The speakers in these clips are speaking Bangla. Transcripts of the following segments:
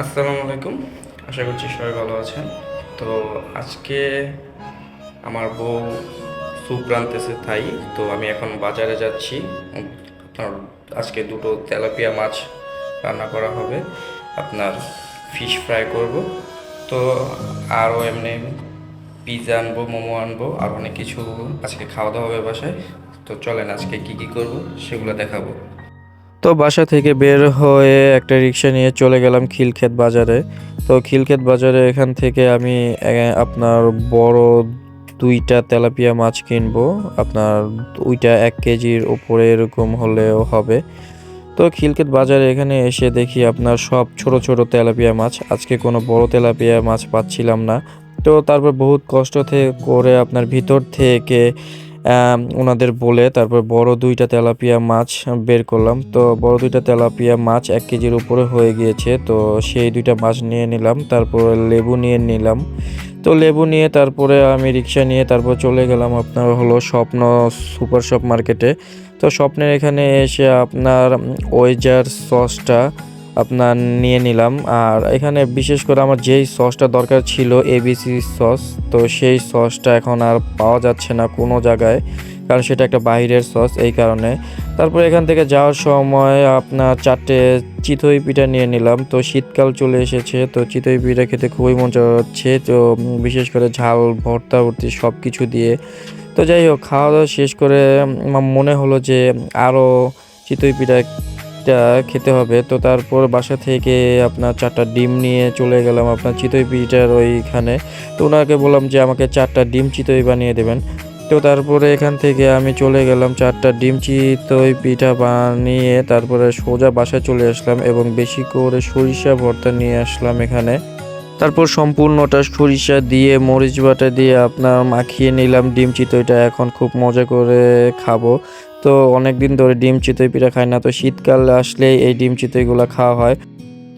আসসালামু আলাইকুম। আশা করছি সবাই ভালো আছেন। তো আজকে আমার বউ স্যুপ রাঁধতেছে তাই। তো আমি এখন বাজারে যাচ্ছি। আপনার আজকে দুটো তেলাপিয়া মাছ রান্না করা হবে। আপনার ফিশ ফ্রাই করব। তো আরও এমনি পিৎজা আনব, মোমো আনব, আর অনেক কিছু আজকে খাওয়া দাওয়া হবে বাসায়। তো চলেন আজকে কি কি করব সেগুলো দেখাবো। তো বাসা থেকে বের হয়ে একটা রিক্সা নিয়ে চলে গেলাম খিলক্ষেত বাজারে। তো খিলক্ষেত বাজারে এখান থেকে আমি আপনার বড় দুইটা তেলাপিয়া মাছ কিনবো। আপনার ওইটা এক কেজির ওপরে এরকম হলেও হবে। তো খিলক্ষেত বাজারে এখানে এসে দেখি আপনার সব ছোট ছোট তেলাপিয়া মাছ। আজকে কোনো বড় তেলাপিয়া মাছ পাচ্ছিলাম না। তো তারপর বহুত কষ্ট করে আপনার ভিতর থেকে ওনাদের বলে তারপর বড় দুইটা তেলাপিয়া মাছ বের করলাম। তো বড় দুইটা তেলাপিয়া মাছ এক কেজির উপরে হয়ে গিয়েছে। তো সেই দুইটা মাছ নিয়ে নিলাম, তারপর লেবু নিয়ে নিলাম। তো লেবু নিয়ে তারপরে আমি রিক্সা নিয়ে তারপর চলে গেলাম আপনার হলো স্বপ্ন সুপার শপ মার্কেটে। তো স্বপ্নের এখানে এসে আপনার ওয়েজার সসটা আপনার নিয়ে নিলাম। আর এখানে বিশেষ করে আমার যেই সসটা দরকার ছিল এবিসি সস, তো সেই সসটা এখন আর পাওয়া যাচ্ছে না কোনো জায়গায়, কারণ সেটা একটা বাইরের সস এই কারণে। তারপর এখান থেকে যাওয়ার সময় আপনার চারটে চিতই পিঠা নিয়ে নিলাম। তো শীতকাল চলে এসেছে, তো চিতই পিঠা খেতে খুবই মজা হচ্ছে। তো বিশেষ করে ঝাল, ভর্তা, ভর্তি সব কিছু দিয়ে। তো যাই হোক, খাওয়া দাওয়া শেষ করে মনে হলো যে আরও চিতই পিঠা টা খেতে হবে। তো তারপর বাসা থেকে আপনার চারটা ডিম নিয়ে চলে গেলাম আপনার চিতই পিঠার ওইখানে। তো ওনাকে বললাম যে, আমাকে চারটা ডিম চিতই বানিয়ে দেবেন। তো তারপরে এখান থেকে আমি চলে গেলাম চারটা ডিম চিতই পিঠা বানিয়ে তারপরে সোজা বাসায় চলে আসলাম এবং বেশি করে সরিষা ভর্তা নিয়ে আসলাম এখানে। তারপর সম্পূর্ণটা সরিষা দিয়ে, মরিচ বাটা দিয়ে আপনার মাখিয়ে নিলাম ডিম চিতইটা। এখন খুব মজা করে খাব। তো অনেক দিন ধরে ডিম চিতই পিঠা খায় না, তো শীতকাল আসলেই এই ডিম চিতইগুলো খাওয়া হয়।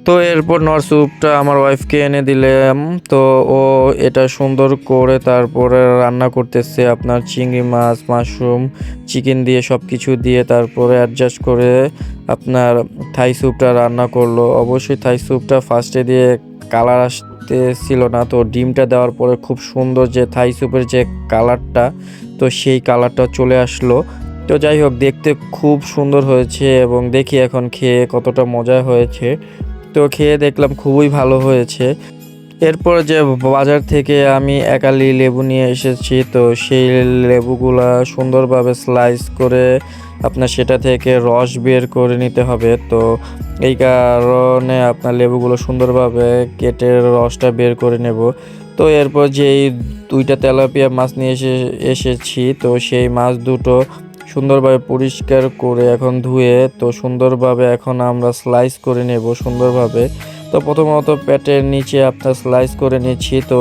তো এরপর নর স্যুপটা আমার ওয়াইফকে এনে দিলাম, তো ও এটা সুন্দর করে তারপরে রান্না করতেছে, আপনার চিংড়ি মাছ, মাশরুম, চিকেন দিয়ে সব কিছু দিয়ে তারপরে অ্যাডজাস্ট করে আপনার থাই স্যুপটা রান্না করল। অবশ্যই থাই স্যুপটা ফার্স্টে দিয়ে কালার আসতেছিল না, তো ডিমটা দেওয়ার পরে খুব সুন্দর যে থাই স্যুপের যে কালারটা তো সেই কালারটা চলে আসলো। তো যাই হোক, দেখতে খুব সুন্দর হয়েছে এবং দেখি এখন খেয়ে কতটা মজা হয়েছে। তো খেয়ে দেখলাম খুবই ভালো হয়েছে। এরপর যে বাজার থেকে আমি একালি লেবু নিয়ে এসেছি, তো সেই লেবুগুলা সুন্দরভাবে স্লাইস করে আপনার সেটা থেকে রস বের করে নিতে হবে। তো এই কারণে আপনার লেবুগুলো সুন্দরভাবে কেটে রসটা বের করে নেব। তো এরপর যে এই দুইটা তেলাপিয়া মাছ নিয়ে এসে, এসেছি, তো সেই মাছ দুটো সুন্দরভাবে পরিষ্কার করে এখন ধুয়ে, তো সুন্দরভাবে এখন আমরা স্লাইস করে নেব সুন্দরভাবে। তো প্রথমত প্যাটের নিচে আপনার স্লাইস করে নিচ্ছি, তো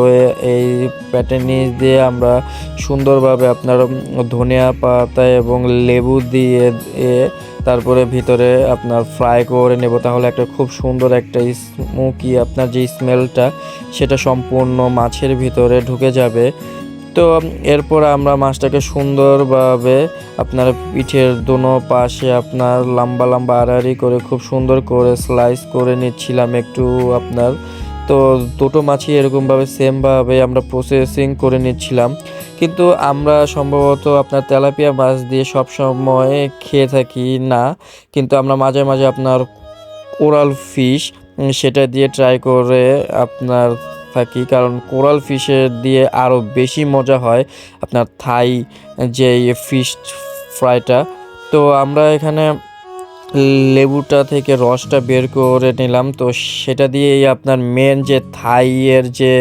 এই প্যাটের নিচ দিয়ে আমরা সুন্দরভাবে আপনার ধনিয়া পাতা এবং লেবু দিয়ে তারপরে ভিতরে আপনার ফ্রাই করে নেব। তাহলে একটা খুব সুন্দর একটা স্মোকি আপনার যে স্মেলটা সেটা সম্পূর্ণ মাছের ভিতরে ঢুকে যাবে। তো এরপর আমরা মাছটাকে সুন্দরভাবে আপনার পিঠের দোনো পাশে আপনার লম্বা লম্বা আড়াআড়ি করে খুব সুন্দর করে স্লাইস করে নিচ্ছিলাম একটু আপনার। তো দুটো মাছই এরকমভাবে সেমভাবে আমরা প্রসেসিং করে নিচ্ছিলাম। কিন্তু আমরা সম্ভবত আপনার তেলাপিয়া মাছ দিয়ে সব সময় খেয়ে থাকি না। কিন্তু আমরা মাঝে মাঝে আপনার কোরাল ফিশ সেটা দিয়ে ট্রাই করে আপনার থাকি, কারণ কোরাল ফিশের দিয়ে আরও বেশি মজা হয় আপনার থাই যে ফিশ ফ্রাইটা তো আমরা এখানে লেবুটা থেকে রসটা বের করে নিলাম। তো সেটা দিয়েই আপনার মেন যে থাইয়ের যে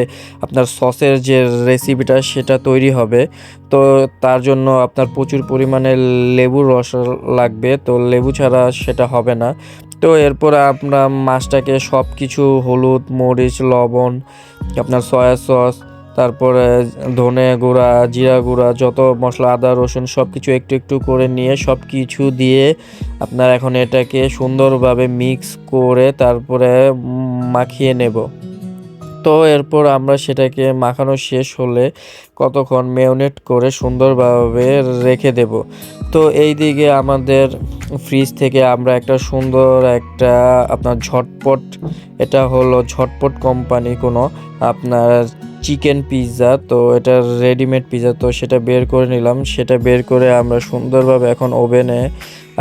আপনার সসের যে রেসিপিটা সেটা তৈরি হবে। তো তার জন্য আপনার প্রচুর পরিমাণে লেবুর রস লাগবে। তো লেবু ছাড়া সেটা হবে না। তো এরপর আপনার মাছটাকে সব কিছু হলুদ, মরিচ, লবণ, আপনার সয়া সস, তারপরে ধনে গুঁড়া, জিরা গুঁড়া, যত মশলা, আদা, রসুন সব কিছু একটু একটু করে নিয়ে সব কিছু দিয়ে আপনার এখন এটাকে সুন্দরভাবে মিক্স করে তারপরে মাখিয়ে নেব। তো এরপর আমরা সেটাকে মাখানো শেষ হলে কতক্ষণ মেয়নেট করে সুন্দরভাবে রেখে দেব। তো এই দিকে আমাদের ফ্রিজ থেকে আমরা একটা সুন্দর একটা আপনার ঝটপট, এটা হলো ঝটপট কোম্পানি কোনো আপনার চিকেন পিৎজা, তো এটা রেডিমেড পিৎজা, তো সেটা বের করে নিলাম। সেটা বের করে আমরা সুন্দরভাবে এখন ওভেনে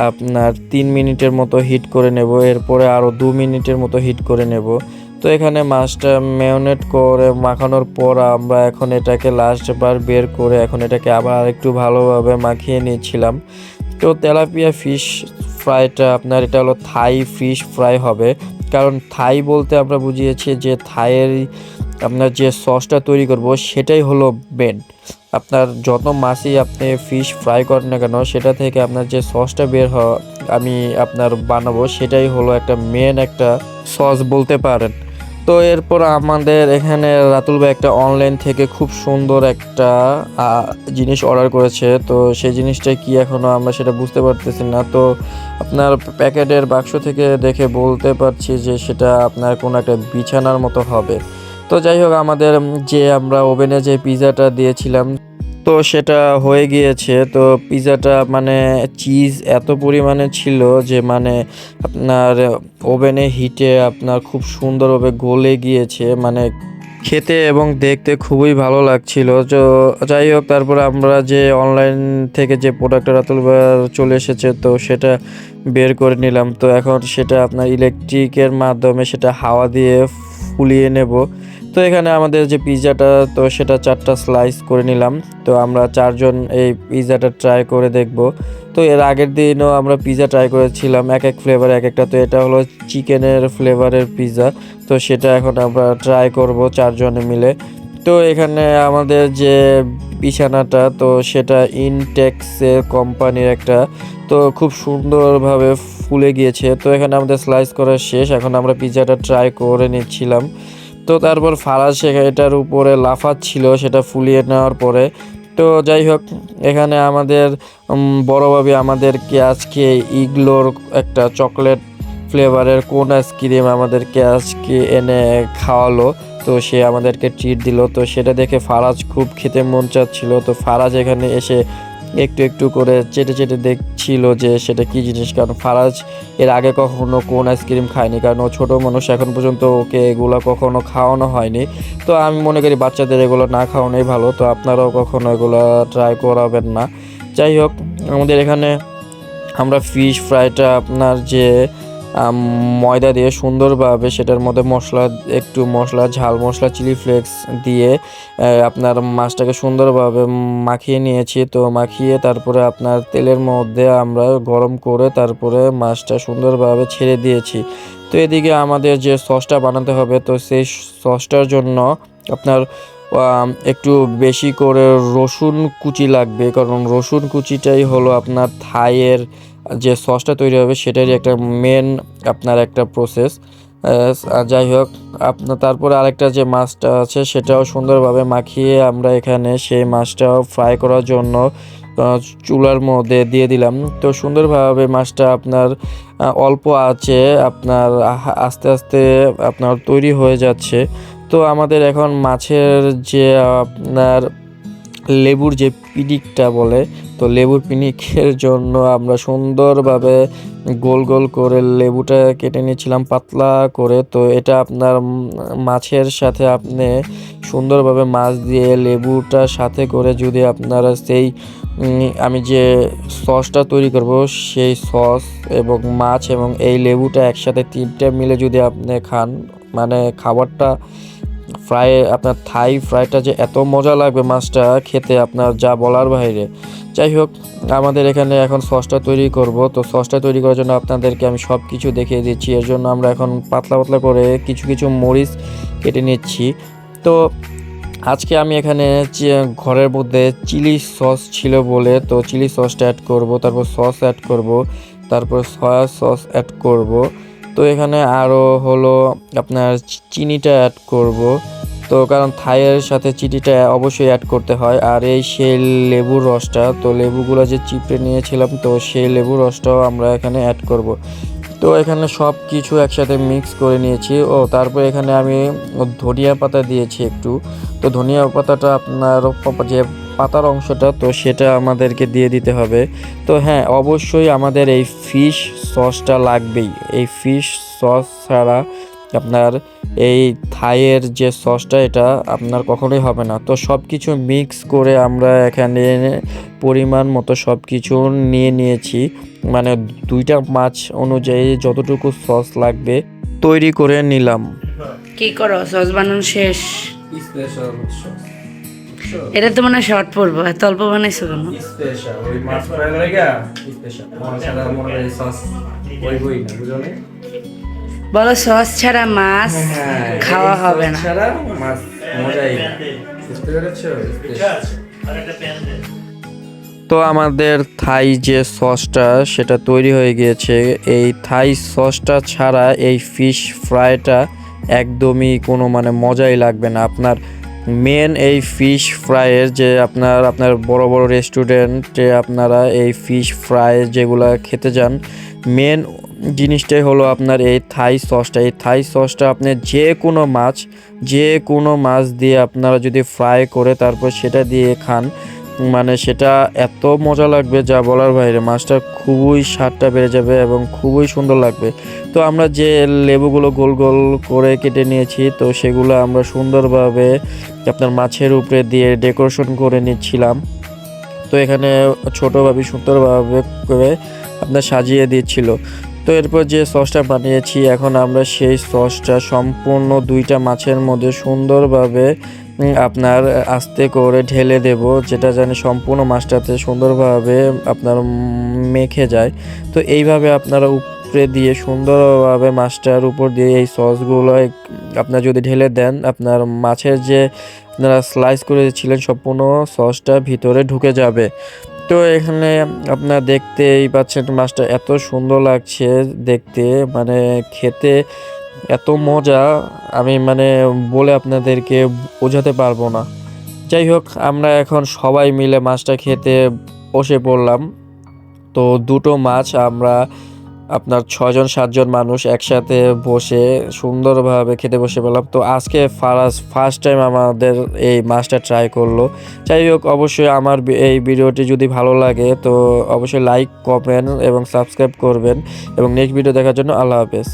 আপনার তিন মিনিটের মতো হিট করে নেব। এরপরে আরও দু মিনিটের মতো হিট করে নেব। তো এখানে মাছটা ম্যারিনেট করে মাখানোর পর আমরা এখন এটাকে লাস্ট বার বের করে এখন এটাকে আবার আরেকটু ভালোভাবে মাখিয়ে নিয়েছিলাম তো তেলাপিয়া ফিশ ফ্রাইটা আপনার এটা হলো থাই ফিশ ফ্রাই হবে। কারণ থাই বলতে আমরা বুঝিয়েছি যে থাইয়ের আপনার যে সসটা তৈরি করব সেটাই হলো মেন আপনার যত মাছই আপনি ফিশ ফ্রাই করেন না কেন, সেটা থেকে আপনার যে সসটা বের হওয়া আমি আপনার বানাবো সেটাই হলো একটা মেন একটা সস বলতে পারেন। তো এরপর আমাদের এখানে রাতুল ভাই একটা অনলাইন থেকে খুব সুন্দর একটা জিনিস অর্ডার করেছে। তো সেই জিনিসটা কি এখনও আমরা সেটা বুঝতে পারতেছি না। তো আপনার প্যাকেটের বাক্স থেকে দেখে বলতে পারছি যে সেটা আপনার কোনো একটা বিছানার মতো হবে। তো যাই হোক, আমাদের যে আমরা ওভেনে যে পিজাটা দিয়েছিলাম তো সেটা হয়ে গিয়েছে। তো পিৎজাটা মানে চিজ এত পরিমাণে ছিল যে মানে আপনার ওভেনে হিটে আপনার খুব সুন্দরভাবে গলে গিয়েছে। মানে খেতে এবং দেখতে খুবই ভালো লাগছিল। তো যাই হোক, তারপর আমরা যে অনলাইন থেকে যে প্রোডাক্টটা রাতুল ভাইয়ার চলে এসেছে, তো সেটা বের করে নিলাম। তো এখন সেটা আপনার ইলেকট্রিকের মাধ্যমে সেটা হাওয়া দিয়ে ফুলিয়ে নেব। তো এখানে আমাদের যে পিৎজাটা তো সেটা চারটা স্লাইস করে নিলাম। তো আমরা চারজন এই পিৎজাটা ট্রাই করে দেখব। তো এর আগের দিনও আমরা পিৎজা ট্রাই করেছিলাম, এক এক ফ্লেভার এক একটা। তো এটা হলো চিকেনের ফ্লেভারের পিৎজা তো সেটা এখন আমরা ট্রাই করব চারজনে মিলে। তো এখানে আমাদের যে বিছানাটা, তো সেটা ইনটেক্সের কোম্পানির একটা। তো খুব সুন্দরভাবে ফুলে গিয়েছে। তো এখানে আমাদের স্লাইস করা শেষ। এখন আমরা পিৎজাটা ট্রাই করে নিচ্ছিলাম। তো তারপর ফারাজ এটার উপরে লাফাচ্ছিল, সেটা ফুলিয়ে নেওয়ার পরে। তো যাই হোক, এখানে আমাদের বড়ভাবে আমাদেরকে আজকে ইগলোর একটা চকলেট ফ্লেভারের কোন আইসক্রিম আমাদেরকে আজকে এনে খাওয়ালো, তো সে আমাদেরকে ট্রিট দিল। তো সেটা দেখে ফারাজ খুব খেতে মন চাচ্ছিল। তো ফারাজ এখানে এসে একটু একটু করে চেটে চেটে দেখছিল যে সেটা কি জিনিস, কারণ ফারাজ এর আগে কখনো কোন আইসক্রিম খায়নি, কারণ ও ছোটো মানুষ, এখন পর্যন্ত ওকে এগুলো কখনো খাওয়ানো হয়নি। তো আমি মনে করি বাচ্চাদের এগুলো না খাওয়ানোই ভালো, তো আপনারাও কখনো এগুলো ট্রাই করাবেন না। যাই হোক, আমাদের এখানে আমরা ফিশ ফ্রাইটা আপনার যে ময়দা দিয়ে সুন্দরভাবে সেটার মধ্যে মশলা, একটু মশলা, ঝাল মশলা, চিলি ফ্লেক্স দিয়ে আপনার মাছটাকে সুন্দরভাবে মাখিয়ে নিয়েছি। তো মাখিয়ে তারপরে আপনার তেলের মধ্যে আমরা গরম করে তারপরে মাছটা সুন্দরভাবে ছেড়ে দিয়েছি। তো এদিকে আমাদের যে সসটা বানাতে হবে, তো সেই সসটার জন্য আপনার একটু বেশি করে রসুন কুচি লাগবে। কারণ রসুন কুচিটাই হলো আপনার থাইয়ের যে সসটা তৈরি হবে সেটারই একটা মেন আপনার একটা প্রসেস যাই হোক আপনার তারপরে আরেকটা যে মাছটা আছে সেটাও সুন্দরভাবে মাখিয়ে আমরা এখানে সেই মাছটাও ফ্রাই করার জন্য চুলার মধ্যে দিয়ে দিলাম। তো সুন্দরভাবে মাছটা আপনার অল্প আছে, আপনার আস্তে আস্তে আপনার তৈরি হয়ে যাচ্ছে। তো আমাদের এখন মাছের যে আপনার লেবুর যে পিনিকটা বলে, তো লেবুর পিনিকের জন্য আমরা সুন্দরভাবে গোল গোল করে লেবুটা কেটে নিয়েছিলাম, পাতলা করে। তো এটা আপনার মাছের সাথে আপনি সুন্দরভাবে মাছ দিয়ে লেবুটার সাথে করে যদি আপনারা সেই আমি যে সসটা তৈরি করব, সেই সস এবং মাছ এবং এই লেবুটা একসাথে তিনটে মিলে যদি আপনি খান মানে খাবারটা ফ্রাই আপনার থাই ফ্রাইটা যে এত মজা লাগবে মাছটা খেতে আপনার যা বলার বাইরে। যাই হোক, আমাদের এখানে এখন সসটা তৈরি করব। তো সসটা তৈরি করার জন্য আপনাদেরকে আমি সব কিছু দেখিয়ে দিচ্ছি। এর জন্য আমরা এখন পাতলা পাতলা করে কিছু কিছু মরিচ কেটে নিচ্ছি। তো আজকে আমি এখানে ঘরের মধ্যে চিলি সস ছিল বলে, তো চিলি সসটা অ্যাড করব, তারপর সস অ্যাড করব, তারপর সয়া সস অ্যাড করব। তো এখানে আরও হলো আপনার চিনিটা অ্যাড করব। তো কারণ থাইয়ের সাথে চিনিটা অবশ্যই অ্যাড করতে হয়। আর এই সেই লেবুর রসটা, তো লেবুগুলো যে চিপড়ে নিয়েছিলাম, তো সেই লেবুর রসটাও আমরা এখানে অ্যাড করব। তো এখানে সব কিছু একসাথে মিক্স করে নিয়েছি। ও, তারপর এখানে আমি ধনিয়া পাতা দিয়েছি একটু। তো ধনিয়া পাতাটা আপনার যে পাতার অংশটা তো সেটা আমাদেরকে দিয়ে দিতে হবে। তো হ্যাঁ অবশ্যই আমাদের এই ফিশ সসটা লাগবেই। এই ফিশ সস ছাড়া আপনার এই থাইয়ের যে সসটা এটা আপনার কখনোই হবে না। তো সব কিছু মিক্স করে আমরা এখানে পরিমাণ মতো সব কিছু নিয়ে নিয়েছি। মানে দুইটা মাছ অনুযায়ী যতটুকু সস লাগবে তৈরি করে নিলাম। কি করো? সস বানানো শেষ? স্পেশাল এটা তো মানে শর্ট পড়ব এত অল্প বানাইছো কেন? স্পেশাল ওই মাছ ফ্রাই লাগা স্পেশাল তোমার মনে সস ওই বই না বুঝো বলো সস ছাড়া মাছ খাওয়া হবে না। ছাড়া মাছ মজাই না। তো আমাদের থাই যে সসটা সেটা তৈরি হয়ে গিয়েছে। এই থাই সসটা ছাড়া এই ফিশ ফ্রাইটা একদমই কোনো মানে মজাই লাগবে না। আপনার মেন এই ফিশ ফ্রাইয়ের যে আপনার আপনার বড় বড় রেস্টুরেন্টে আপনারা এই ফিশ ফ্রাই যেগুলো খেতে যান মেন জিনিসটাই হলো আপনার এই থাই সসটা এই থাই সসটা আপনি যে কোনো মাছ যে কোনো মাছ দিয়ে আপনারা যদি ফ্রাই করে তারপর সেটা দিয়ে খান মানে সেটা এত মজা লাগবে যা বলার বাইরে। মাছটা খুবই স্বাদটা বেড়ে যাবে এবং খুবই সুন্দর লাগবে। তো আমরা যে লেবুগুলো গোল গোল করে কেটে নিয়েছি, তো সেগুলো আমরা সুন্দরভাবে আপনার মাছের উপরে দিয়ে ডেকোরেশন করে নিচ্ছিলাম। তো এখানে ছোটোভাবে সুন্দরভাবে করে আপনার সাজিয়ে দিচ্ছিল। তো এরপর যে সসটা বানিয়েছি, এখন আমরা সেই সসটা সম্পূর্ণ দুইটা মাছের মধ্যে সুন্দরভাবে আপনার আস্তে করে ঢেলে দেব, যেটা যেন সম্পূর্ণ মাছটাতে সুন্দরভাবে আপনার মেখে যায়। তো এইভাবে আপনারা উপরে দিয়ে সুন্দরভাবে মাছটার উপর দিয়ে এই সসগুলো আপনার যদি ঢেলে দেন, আপনার মাছের যে আপনারা স্লাইস করেছিলেন সম্পূর্ণ সসটা ভিতরে ঢুকে যাবে। তো এখানে আপনার দেখতেই পাচ্ছেন মাছটা এত সুন্দর লাগছে দেখতে মানে খেতে এত মজা, আমি মানে বলে আপনাদেরকে বোঝাতে পারব না। যাই হোক, আমরা এখন সবাই মিলে মাছটা খেতে বসে পড়লাম। তো দুটো মাছ আমরা আপনার ছজন সাতজন মানুষ একসাথে বসে সুন্দরভাবে খেতে বসে পেলাম। তো আজকে ফারাস ফার্স্ট টাইম আমাদের এই মাছটা ট্রাই করল। যাই হোক, অবশ্যই আমার এই ভিডিওটি যদি ভালো লাগে, তো অবশ্যই লাইক কমেন্ট এবং সাবস্ক্রাইব করবেন। এবং নেক্সট ভিডিও দেখার জন্য আল্লাহ হাফেজ।